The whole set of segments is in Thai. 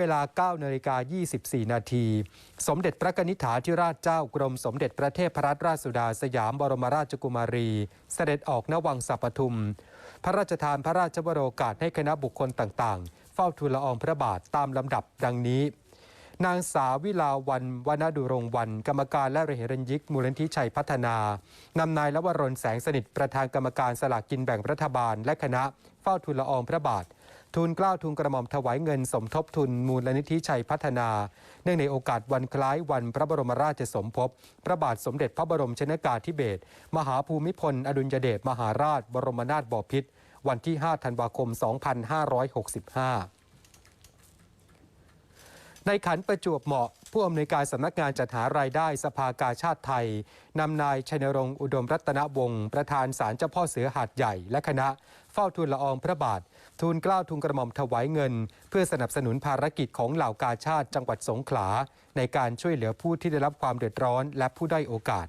เวลา9นาฬิกา24 นาที สมเด็จพระนิษฐาธิราชเจ้ากรมสมเด็จพระเทพรัตนราชสุดาสยามบรมราชกุมารี เสด็จออกณวังสัปทุม พระราชทานพระราชวโรกาสให้คณะบุคคลต่างๆ เฝ้าทูลละอองพระบาทตามลำดับดังนี้ นางสาววิลาวันวนาดุรงวัน กรรมการและระเหรัญยิกมูลนิธิชัยพัฒนานำนายละวรนแสงสนิทประธานกรรมการสลากกินแบ่งรัฐบาล และคณะเฝ้าทูลละอองพระบาท ทุนกล้าวทุนกระหม่อมถวายเงินสมทบทุนมูลนิธิชัยพัฒนา เนื่องในโอกาสวันคล้ายวันพระบรมราชสมภพพระบาทสมเด็จพระบรมชนากาธิเบศรมหาภูมิพล อดุลยเดชมหาราช บรมนาถบพิตรวันที่ 5 ธันวาคม 2565 ในขันประจวบเหมาะ ผู้อำนวยการสำนักงานจัดหารายได้สภากาชาติไทยนำนายชัยนรงค์อุดมรัตนวงศ์ประธานศาลเจ้าพ่อเสือหาดใหญ่และคณะเฝ้าทูลละอองพระบาท ทูลเกล้าทูลกระหม่อมถวายเงิน เพื่อสนับสนุนภารกิจของเหล่ากาชาติจังหวัดสงขลา ในการช่วยเหลือผู้ที่ได้รับความเดือดร้อนและผู้ได้โอกาส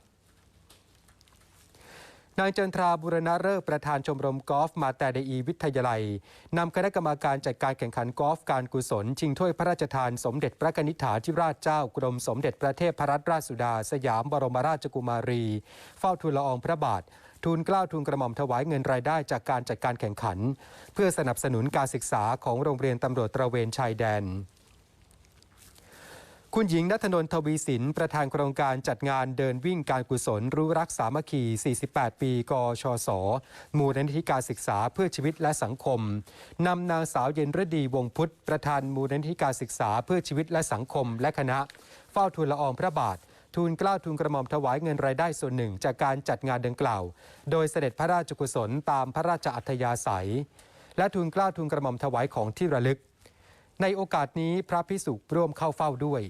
นางจันทราบุรณะเลิกประธานชมรมกอล์ฟมาแต่เดอีวิทยาลัยนำคณะกรรมการจัดการแข่งขันกอล์ฟการกุศล ชิงถ้วยพระราชทานสมเด็จพระนิษฐาธิราชเจ้ากรมสมเด็จพระเทพรัตนราชสุดา สยามบรมราชกุมารี เฝ้าทูลละอองพระบาททูลเกล้าทูลกระหม่อมถวายเงินรายได้จากการจัดการแข่งขัน เพื่อสนับสนุนการศึกษาของโรงเรียนตำรวจตระเวนชายแดน คุณหญิงนัทนนทวีสิน ประธานโครงการจัดงานเดินวิ่งการกุศล รู้รักสามัคคี 48 ปี กชสมูลนิธิการศึกษาเพื่อชีวิตและสังคม นำนางสาวเย็นฤดีวงพุทธ ประธานมูลนิธิการศึกษาเพื่อชีวิตและสังคม และคณะ เฝ้าทูลละอองพระบาท ทูลเกล้าทูลกระหม่อมถวายเงินรายได้ส่วนหนึ่งจากการจัดงานดังกล่าว โดยเสด็จพระราชกุศลตามพระราชอัธยาศัย และทูลเกล้าทูลกระหม่อมถวายของที่ระลึก ในโอกาสนี้พระพิสุร่วมเข้าเฝ้าด้วย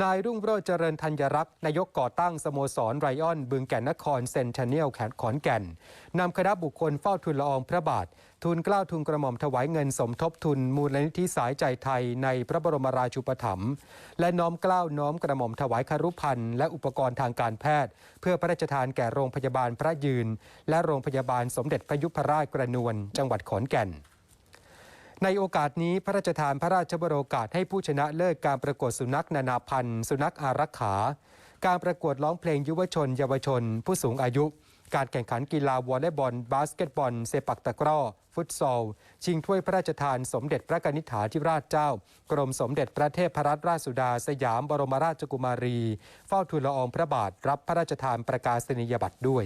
นายรุ่งโรจน์เจริญธัญรักษ์นายกก่อตั้งสโมสรไรออน บึงแก่นนครเซนทเนียลแขนขอนแก่นนำคณะบุคคลเฝ้าทุนละอองพระบาททูลเกล้าทูลกระหม่อมถวายเงินสมทบทุนมูลนิธิสายใจไทยในพระบรมราชูปถัมภ์และน้อมกล้าวน้อมกระหม่อมถวายคารุพันธ์และอุปกรณ์ทางการแพทย์ เพื่อพระราชทานแก่โรงพยาบาลพระยืน และโรงพยาบาลสมเด็จพระยุพราชกระนวลจังหวัดขอนแก่น ในโอกาสนี้พระราชทานพระราชบรโรกาสให้ผู้ชนะเลิศการประกวดสุนัขนานาพันธุ์ สุนัขอารักขา การประกวดร้องเพลงยุวชน เยาวชน ผู้สูงอายุ การแข่งขันกีฬาวอลเลย์บอล บาสเกตบอล เซปักตะกร้อ ฟุตซอล ชิงถ้วยพระราชทานสมเด็จพระกนิษฐาธิราชเจ้า กรมสมเด็จพระเทพรัตนราชสุดา สยามบรมราชกุมารี เฝ้าทูลละอองพระบาทรับพระราชทานประกาศนียบัตรด้วย